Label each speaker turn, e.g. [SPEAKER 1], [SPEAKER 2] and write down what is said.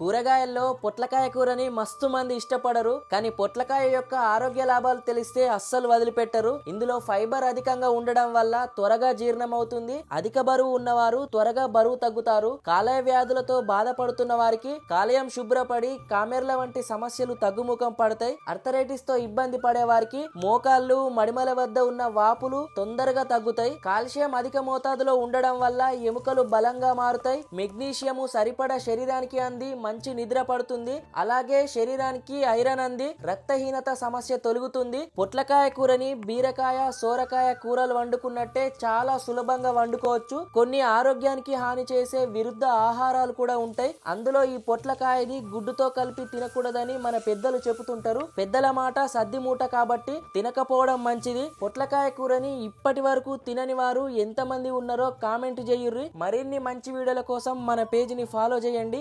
[SPEAKER 1] కూరగాయల్లో పొట్లకాయ కూరని మస్తు మంది ఇష్టపడరు కానీ పొట్లకాయ యొక్క ఆరోగ్య లాభాలు తెలిస్తే అస్సలు వదిలిపెట్టరు. ఇందులో ఫైబర్ అధికంగా ఉండడం వల్ల త్వరగా జీర్ణమవుతుంది. అధిక బరువు ఉన్నవారు త్వరగా బరువు తగ్గుతారు. కాలేయ వ్యాధులతో బాధపడుతున్న వారికి కాలేయం శుభ్రపడి కామెర్ల వంటి సమస్యలు తగ్గుముఖం పడతాయి. అర్థరైటిస్తో ఇబ్బంది పడే వారికి మోకాళ్ళు మడిమల వద్ద ఉన్న వాపులు తొందరగా తగ్గుతాయి. కాల్షియం అధిక మోతాదులో ఉండడం వల్ల ఎముకలు బలంగా మారుతాయి. మెగ్నీషియము సరిపడా శరీరానికి అంది మంచి నిద్ర పడుతుంది. అలాగే శరీరానికి ఐరన్ అంది. రక్తహీనత సమస్య తొలుగుతుంది. పొట్లకాయ కూరని బీరకాయ సోరకాయ కూరలు వండుకున్నట్టే చాలా సులభంగా వండుకోవచ్చు. కొన్ని ఆరోగ్యానికి హాని చేసే విరుద్ధ ఆహారాలు కూడా ఉంటాయి. అందులో ఈ పొట్లకాయని గుడ్డుతో కలిపి తినకూడదని మన పెద్దలు చెబుతుంటారు. పెద్దల మాట సద్ది మూట కాబట్టి తినకపోవడం మంచిది. పొట్లకాయ కూరని ఇప్పటి వరకు తినని వారు ఎంతమంది ఉన్నారో కామెంట్ చేయుర్రి. మరిన్ని మంచి వీడియోల కోసం మన పేజీని ఫాలో చేయండి.